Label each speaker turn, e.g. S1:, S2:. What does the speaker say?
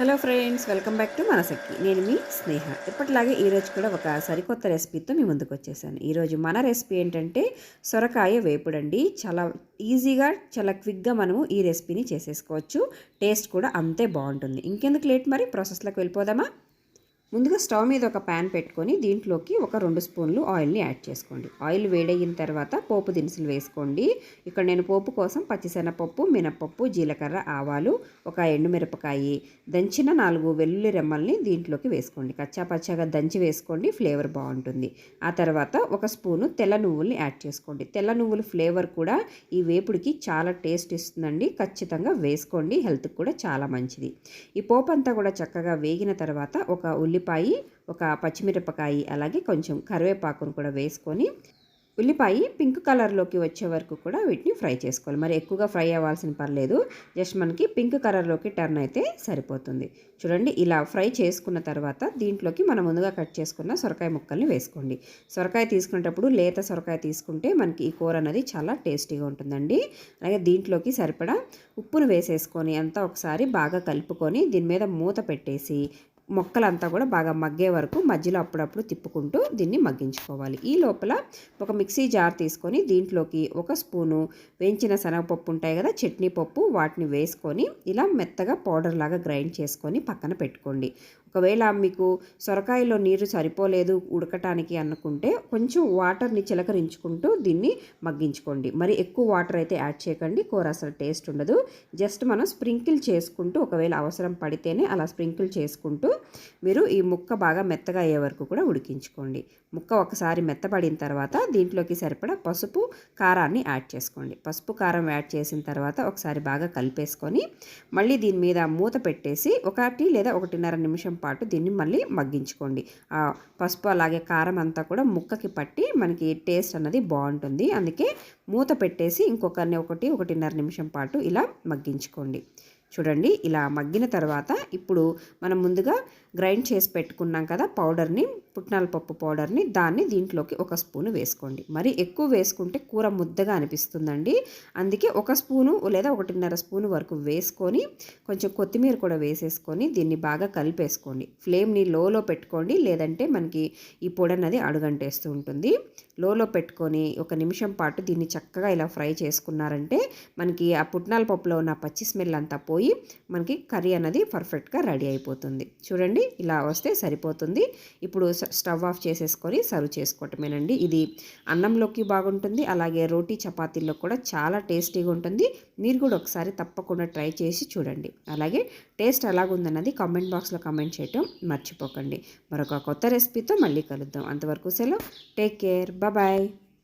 S1: Hello friends welcome back to మనసక్కి నేను మీ స్నేహ. ఎప్పటిలాగే ఈరోజు కూడా ఒక సరికొత్త రెసిపీతో మీ ముందుకు వచ్చేసాను. ఈరోజు మన రెసిపీ ఏంటంటే సొరకాయ వేపుడండి చాలా ఈజీగా చాలా క్విక్గా మనము ఈ రెసిపీని చేసేసుకోవచ్చు. టేస్ట్ కూడా అంతే బాగుంటుంది. ఇంకెందుకు లేట్ మరి? ప్రాసెస్లోకి వెళ్ళిపోదామా? ముందుగా స్టవ్ మీద ఒక ప్యాన్ పెట్టుకొని దీంట్లోకి ఒక రెండు స్పూన్లు ఆయిల్ని యాడ్ చేసుకోండి. ఆయిల్ వేడయిన తర్వాత పోపు దినుసులు వేసుకోండి. ఇక్కడ నేను పోపు కోసం పచ్చిశనగపప్పు మినపప్పు జీలకర్ర ఆవాలు ఒక ఎండుమిరపకాయి దంచిన నాలుగు వెల్లుల్లి రెమ్మల్ని దీంట్లోకి వేసుకోండి. కచ్చాపచ్చాగా దంచి వేసుకోండి ఫ్లేవర్ బాగుంటుంది. ఆ తర్వాత ఒక స్పూను తెల్ల నువ్వుల్ని యాడ్ చేసుకోండి. తెల్ల నువ్వుల ఫ్లేవర్ కూడా ఈ వేపుడికి చాలా టేస్ట్ ఇస్తుందండి. ఖచ్చితంగా వేసుకోండి హెల్త్కి కూడా చాలా మంచిది. ఈ పోపు అంతా కూడా చక్కగా వేగిన తర్వాత ఒక ఉల్లి ఉల్లిపాయ ఒక పచ్చిమిరపకాయ అలాగే కొంచెం కరివేపాకును కూడా వేసుకొని ఉల్లిపాయ పింక్ కలర్లోకి వచ్చే వరకు కూడా వీటిని ఫ్రై చేసుకోవాలి. మరి ఎక్కువగా ఫ్రై అవ్వాల్సిన పర్లేదు. జస్ట్ మనకి పింక్ కలర్లోకి టర్న్ అయితే సరిపోతుంది. చూడండి ఇలా ఫ్రై చేసుకున్న తర్వాత దీంట్లోకి మనం ముందుగా కట్ చేసుకున్న సొరకాయ ముక్కల్ని వేసుకోండి. సొరకాయ తీసుకునేటప్పుడు లేత సొరకాయ తీసుకుంటే మనకి ఈ కూర అనేది చాలా టేస్టీగా ఉంటుందండి. అలాగే దీంట్లోకి సరిపడా ఉప్పును వేసేసుకొని అంతా ఒకసారి బాగా కలుపుకొని దీని మీద మూత పెట్టేసి మొక్కలంతా కూడా బాగా మగ్గే వరకు మధ్యలో అప్పుడప్పుడు తిప్పుకుంటూ దీన్ని మగ్గించుకోవాలి. ఈ లోపల ఒక మిక్సీ జార్ తీసుకొని దీంట్లోకి ఒక స్పూను వేయించిన శనగపప్పు ఉంటాయి కదా చట్నీ పప్పు వాటిని వేసుకొని ఇలా మెత్తగా పౌడర్ లాగా గ్రైండ్ చేసుకొని పక్కన పెట్టుకోండి. ఒకవేళ మీకు సొరకాయలో నీరు సరిపోలేదు ఉడకటానికి అనుకుంటే కొంచెం వాటర్ని చిలకరించుకుంటూ దీన్ని మగ్గించుకోండి. మరి ఎక్కువ వాటర్ అయితే యాడ్ చేయకండి. కూర అసలు టేస్ట్ ఉండదు. జస్ట్ మనం స్ప్రింకిల్ చేసుకుంటూ ఒకవేళ అవసరం పడితేనే అలా స్ప్రింకిల్ చేసుకుంటూ మీరు ఈ ముక్క బాగా మెత్తగా అయ్యే వరకు కూడా ఉడికించుకోండి. ముక్క ఒకసారి మెత్తపడిన తర్వాత దీంట్లోకి సరిపడా పసుపు కారాన్ని యాడ్ చేసుకోండి. పసుపు కారం యాడ్ చేసిన తర్వాత ఒకసారి బాగా కలిపేసుకొని మళ్ళీ దీని మీద మూత పెట్టేసి ఒకటి లేదా ఒకటిన్నర నిమిషం పాటు దీన్ని మళ్ళీ మగ్గించుకోండి. ఆ పసుపు అలాగే కారం అంతా కూడా ముక్కకి పట్టి మనకి టేస్ట్ అన్నది బాగుంటుంది. అందుకే మూత పెట్టేసి ఇంకొకరిని ఒకటి ఒకటిన్నర నిమిషం పాటు ఇలా మగ్గించుకోండి. చూడండి ఇలా మగ్గిన తర్వాత ఇప్పుడు మనం ముందుగా గ్రైండ్ చేసి పెట్టుకున్నాం కదా పౌడర్ని పుట్నాల పప్పు పౌడర్ని దాన్ని దీంట్లోకి ఒక స్పూను వేసుకోండి. మరి ఎక్కువ వేసుకుంటే కూర ముద్దగా అనిపిస్తుందండి. అందుకే ఒక స్పూను లేదా ఒకటిన్నర స్పూను వరకు వేసుకొని కొంచెం కొత్తిమీర కూడా వేసేసుకొని దీన్ని బాగా కలిపేసుకోండి. ఫ్లేమ్ని లోలో పెట్టుకోండి లేదంటే మనకి ఈ పొడి అన్నది అడుగంటేస్తూ ఉంటుంది. లోలో పెట్టుకొని ఒక నిమిషం పాటు దీన్ని చక్కగా ఇలా ఫ్రై చేసుకున్నారంటే మనకి ఆ పుట్నాల పప్పులో ఉన్న పచ్చి స్మెల్ అంతా పోయి మనకి కర్రీ అనేది పర్ఫెక్ట్గా రెడీ అయిపోతుంది. చూడండి ఇలా వస్తే సరిపోతుంది. ఇప్పుడు స్టవ్ ఆఫ్ చేసేసుకొని సర్వ్ చేసుకోవటమేనండి. ఇది అన్నంలోకి బాగుంటుంది అలాగే రోటీ చపాతీల్లో కూడా చాలా టేస్టీగా ఉంటుంది. మీరు కూడా ఒకసారి తప్పకుండా ట్రై చేసి చూడండి. అలాగే టేస్ట్ ఎలాగుందన్నది కామెంట్ బాక్స్లో కామెంట్ చేయటం మర్చిపోకండి. మరొక కొత్త రెసిపీతో మళ్ళీ కలుద్దాం. అంతవరకు సెలవు. Take care. బాయ్.